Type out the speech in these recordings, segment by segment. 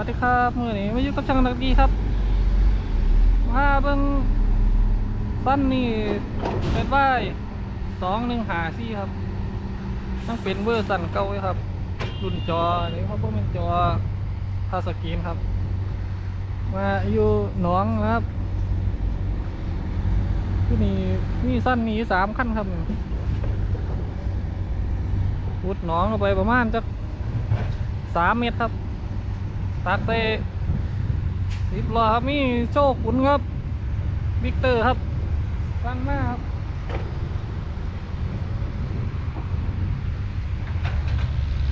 วัสดีครับมือนี้มาอยู่กับช่างนักดีครับมาเบิ่งสั้นนี่เป็นว่าสองหนึ่งหาซี่ครับต้องเป็นเวอร์สันเก่าเลยครับ รุ่นจอนี่เขาเป็นจอพาสกรีนครับ มาอยู่หนองนะครับที่นี่มีสั้นนี้สามขั้นครับพุดหนองเข้าไปประมาณจักสามเมตรครับ ตักไปสิบล้อครับมีโชคขุนครับวิกเตอร์ครับฟันมากครับ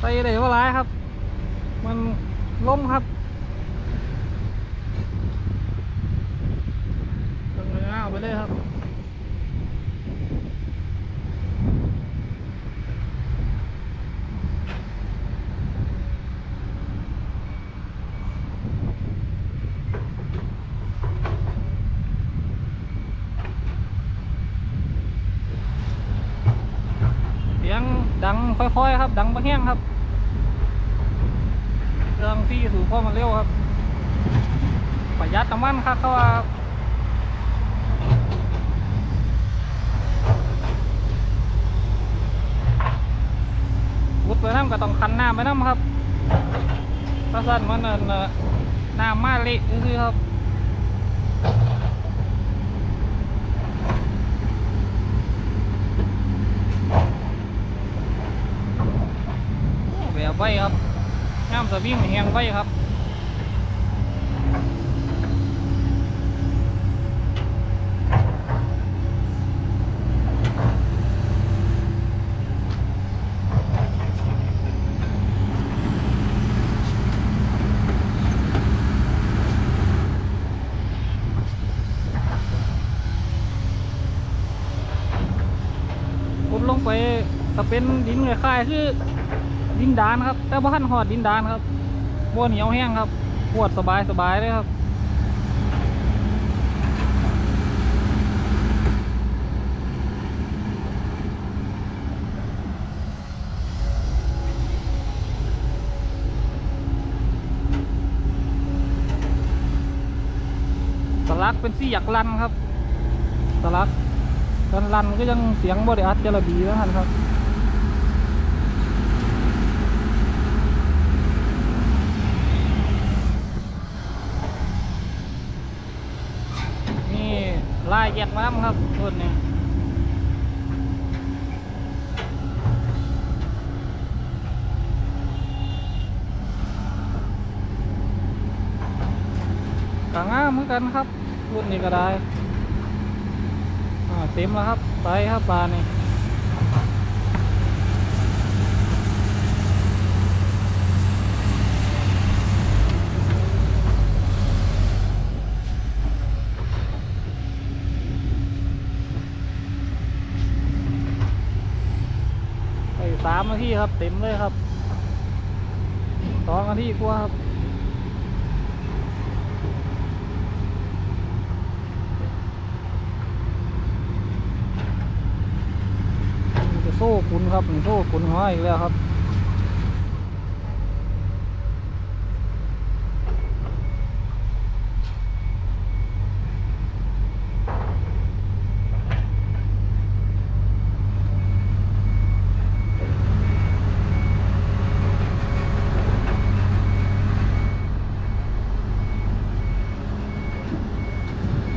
ใส่ได้ว่าร้ายครับ มันล้มครับเบิ่งเนื้อเอาไปเลยครับ เสียง ดังค่อยๆครับ ดังบะแห้งครับเรื่องซี่สู่พ่อมันเร็วครับ ประหยัดน้ำมันครับเขาว่าวุดไปน้ำก็ต้องคันน้ำไปน้ำครับถ้าสั้นมันน่ะน้ำมาเละซื่อครับ แบไว้ครับน้ำสวิงแหงไว้ครับขุดลงไปถ้าเป็นดินคล้ายๆคือ ดินดานครับ แต่บ่ทันหอดดินดานครับบัวเหนียวแห้งครับปวดสบายสบายเลยครับสลักเป็นสี่หยักลันครับ สลักกันลันก็ยังเสียงบริอัดจระบีนะท่านครับ นี่ลาย แยกมาแล้วครับต้นนี้กางามเหมือนกันครับรุ่นนี้ก็ได้เต็มแล้วครับไปครับปลานี่ นาทีครับ เต็มเลยครับสองนาทีกว่าครับจะโซ่คุณครับนี่โซ่คุณห้อยอีกแล้วครับ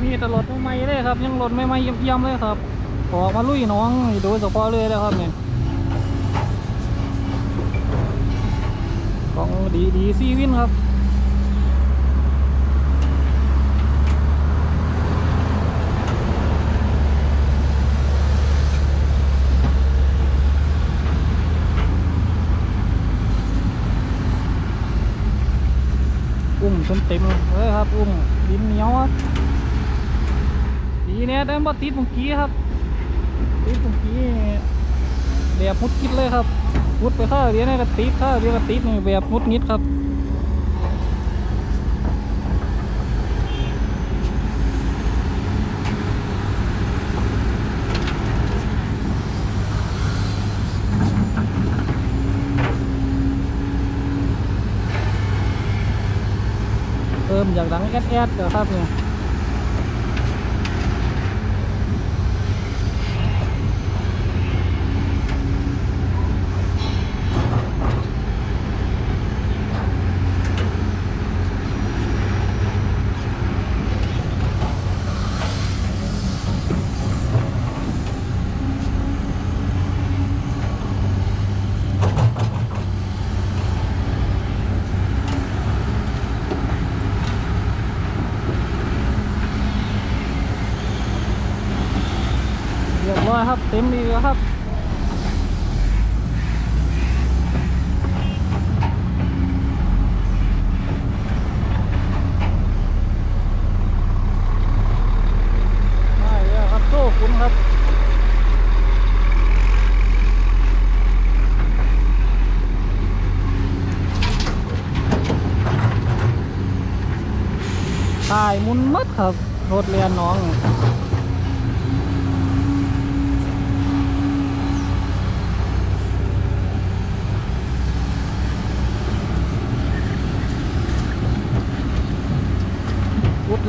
มีแตลดไม่ไหมเลยครับ ยังหลดไม่ไหมเยี่ยมๆเลยครับออกมาลุยน้องโดยเฉพาะเลยนะครับเนี่ยของดีดีซีวินครับอุ้มเต็มเต็มเลยครับ อุ้มดินเหนียวครับ ดีเนี่ยได้มาติดเมื่อกี้ครับ ติดเมื่อกี้แบบมุดกิดเลยครับมุดไปข้าวเดียวนี่ก็ติดข้าวเดียวก็ติดนี่แบบมุดงิดครับเติมอยากดังแอดแอดเดี๋ยวครับเนี่ย เรียบร้อยครับ เต็มดีแล้วครับได้แล้วครับโซ่คุณครับตายมุนมัดครับรถเรียนน้อง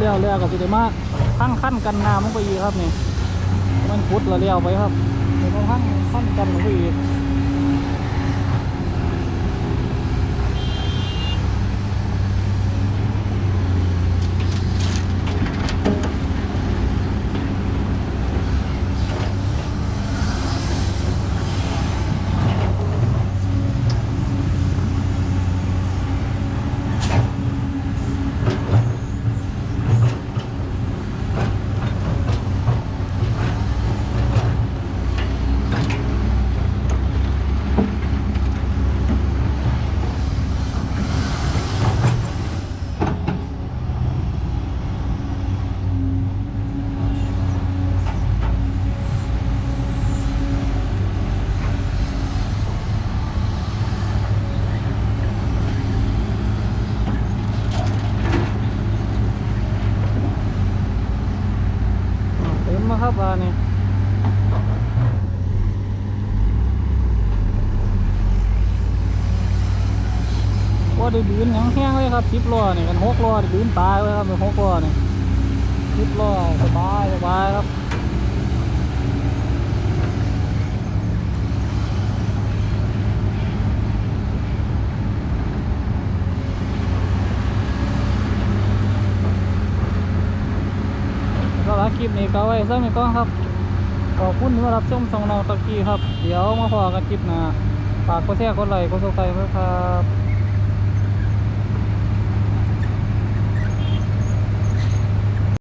เลี้ยวเลี้ยวกับสิเดมาขั้นขั้นกันน้ำมันไปอีกครับนี่มันพุดแล้วเลี้ยวไปครับเดี๋ยวต้องขั้นขั้นกันมังไปอีก อ่าเต็มครับอันนี้ว่าได้บืนยังแห้งเลยครับสิบล้อนี่กันหกล้อได้บืนตายเลยครับเป็นหกล้อนี่สิบล้อสบายสบายครับ สำหรับ คลิปนี้ก็ไว้สักนิดก่อนครับ ขอบคุณที่มารับชมช่องน้องตะกี้ครับ เดี๋ยวมาพอกันคลิปหน้าฝากกดแชร์กดไลค์กดซับสไครต์ด้วยครับ